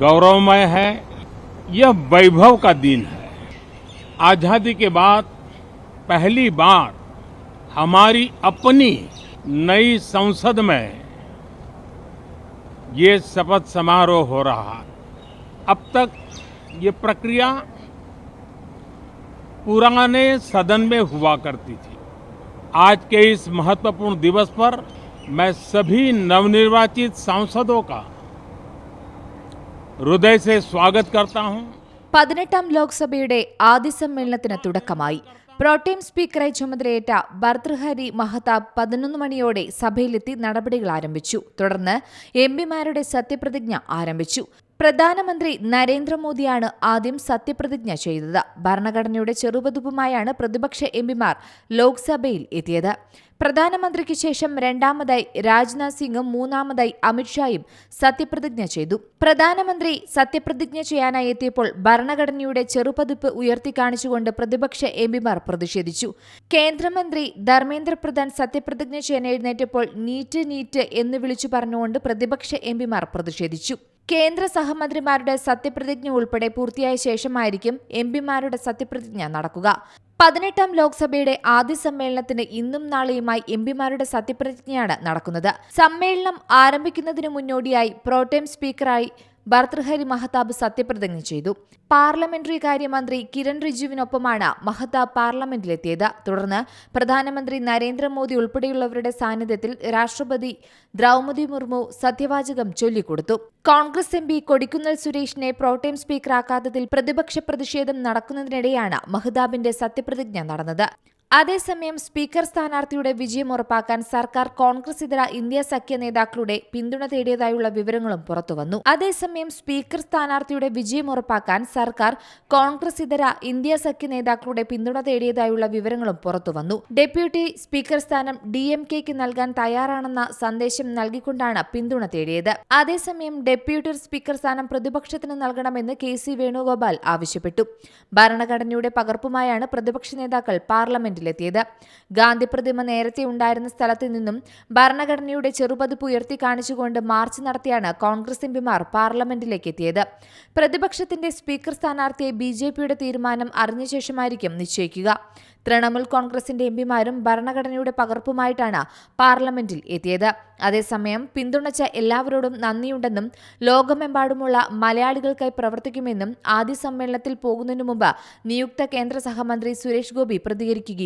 गौरवमय है, यह वैभव का दिन है। आज़ादी के बाद पहली बार हमारी अपनी नई संसद में ये शपथ समारोह हो रहा है। अब तक ये प्रक्रिया पुराने सदन में हुआ करती थी। आज के इस महत्वपूर्ण दिवस पर मैं सभी नवनिर्वाचित सांसदों का ഹൃദയ പതിനെട്ടാം ലോക്സഭയുടെ ആദ്യ സമ്മേളനത്തിന് തുടക്കമായി. പ്രോട്ടേം സ്പീക്കറായി ചുമതലയേറ്റ ഭർതൃഹരി മഹതാബ് പതിനൊന്ന് മണിയോടെ സഭയിലെത്തി നടപടികൾ ആരംഭിച്ചു. തുടർന്ന് എംപിമാരുടെ സത്യപ്രതിജ്ഞ ആരംഭിച്ചു. പ്രധാനമന്ത്രി നരേന്ദ്രമോദിയാണ് ആദ്യം സത്യപ്രതിജ്ഞ ചെയ്തത്. ഭരണഘടനയുടെ ചെറുപതുപ്പുമായാണ് പ്രതിപക്ഷ എംപിമാർ ലോക്സഭയിൽ എത്തിയത്. പ്രധാനമന്ത്രിക്ക് ശേഷം രണ്ടാമതായി രാജ്നാഥ് സിംഗും മൂന്നാമതായി അമിത്ഷായും സത്യപ്രതിജ്ഞ ചെയ്തു. പ്രധാനമന്ത്രി സത്യപ്രതിജ്ഞ ചെയ്യാനായി എത്തിയപ്പോൾ ഭരണഘടനയുടെ ചെറുപതിപ്പ് ഉയർത്തിക്കാണിച്ചുകൊണ്ട് പ്രതിപക്ഷ എംപിമാർ പ്രതിഷേധിച്ചു. കേന്ദ്രമന്ത്രി ധർമ്മേന്ദ്ര പ്രധാൻ സത്യപ്രതിജ്ഞ ചെയ്യാൻ എഴുന്നേറ്റപ്പോൾ നീറ്റ് നീറ്റ് എന്ന് വിളിച്ചു പറഞ്ഞുകൊണ്ട് പ്രതിപക്ഷ എംപിമാർ പ്രതിഷേധിച്ചു. കേന്ദ്ര സഹമന്ത്രിമാരുടെ സത്യപ്രതിജ്ഞ ഉൾപ്പെടെ പൂർത്തിയായ ശേഷമായിരിക്കും എംപിമാരുടെ സത്യപ്രതിജ്ഞ നടക്കുക. പതിനെട്ടാം ലോക്സഭയുടെ ആദ്യ സമ്മേളനത്തിന് ഇന്നും നാളെയുമായി എംപിമാരുടെ സത്യപ്രതിജ്ഞയാണ് നടക്കുന്നത്. സമ്മേളനം ആരംഭിക്കുന്നതിന് മുന്നോടിയായി പ്രോട്ടേം സ്പീക്കറായി ഭർതൃഹരി മഹതാബ് സത്യപ്രതിജ്ഞ ചെയ്തു. പാർലമെന്ററി കാര്യമന്ത്രി കിരൺ റിജുവിനൊപ്പമാണ് മഹതാബ് പാർലമെന്റിലെത്തിയത്. തുടർന്ന് പ്രധാനമന്ത്രി നരേന്ദ്രമോദി ഉൾപ്പെടെയുള്ളവരുടെ സാന്നിധ്യത്തിൽ രാഷ്ട്രപതി ദ്രൗപദി മുർമു സത്യവാചകം ചൊല്ലിക്കൊടുത്തു. കോൺഗ്രസ് എം കൊടിക്കുന്നിൽ സുരേഷിനെ പ്രോട്ടേം സ്പീക്കറാക്കാത്തതിൽ പ്രതിപക്ഷ പ്രതിഷേധം നടക്കുന്നതിനിടെയാണ് മഹതാബിന്റെ സത്യപ്രതിജ്ഞ നടന്നത്. അതേസമയം സ്പീക്കർ സ്ഥാനാർത്ഥിയുടെ വിജയം ഉറപ്പാക്കാൻ സർക്കാർ കോൺഗ്രസ് ഇതര ഇന്ത്യ സഖ്യ നേതാക്കളുടെ പിന്തുണ തേടിയതായുള്ള വിവരങ്ങളും പുറത്തുവന്നു. അതേസമയം സ്പീക്കർ സ്ഥാനാർത്ഥിയുടെ വിജയം ഉറപ്പാക്കാൻ സർക്കാർ കോൺഗ്രസ് ഇതര ഇന്ത്യ സഖ്യ നേതാക്കളുടെ പിന്തുണ തേടിയതായുള്ള വിവരങ്ങളും പുറത്തുവന്നു. ഡെപ്യൂട്ടി സ്പീക്കർ സ്ഥാനം ഡി എം കെക്ക് നൽകാൻ തയ്യാറാണെന്ന സന്ദേശം നൽകിക്കൊണ്ടാണ് പിന്തുണ തേടിയത്. അതേസമയം ഡെപ്യൂട്ടി സ്പീക്കർ സ്ഥാനം പ്രതിപക്ഷത്തിന് നൽകണമെന്ന് കെ സി വേണുഗോപാൽ ആവശ്യപ്പെട്ടു. ഭരണഘടനയുടെ പകർപ്പുമായാണ് പ്രതിപക്ഷ നേതാക്കൾ പാർലമെന്റിലെത്തിയത് ഗാന്ധി പ്രതിമ നേരത്തെ ഉണ്ടായിരുന്ന സ്ഥലത്ത് നിന്നും ഭരണഘടനയുടെ ചെറുപതിപ്പ് ഉയർത്തി കാണിച്ചുകൊണ്ട് മാർച്ച് നടത്തിയാണ് കോൺഗ്രസ് എംപിമാർ പാർലമെന്റിലേക്ക് എത്തിയത് പ്രതിപക്ഷത്തിന്റെ സ്പീക്കർ സ്ഥാനാർത്ഥിയെ ബി ജെ പിയുടെ തീരുമാനം അറിഞ്ഞ ശേഷമായിരിക്കും നിശ്ചയിക്കുക. തൃണമൂൽ കോൺഗ്രസിന്റെ എംപിമാരും ഭരണഘടനയുടെ പകർപ്പുമായിട്ടാണ് പാർലമെന്റിൽ എത്തിയത്. അതേസമയം പിന്തുണച്ച എല്ലാവരോടും നന്ദിയുണ്ടെന്നും ലോകമെമ്പാടുമുള്ള മലയാളികൾക്കായി പ്രവർത്തിക്കുമെന്നും ആദ്യ സമ്മേളനത്തിൽ പോകുന്നതിനു മുമ്പ് നിയുക്ത കേന്ദ്ര സഹമന്ത്രി സുരേഷ് ഗോപി പ്രതികരിക്കുകയും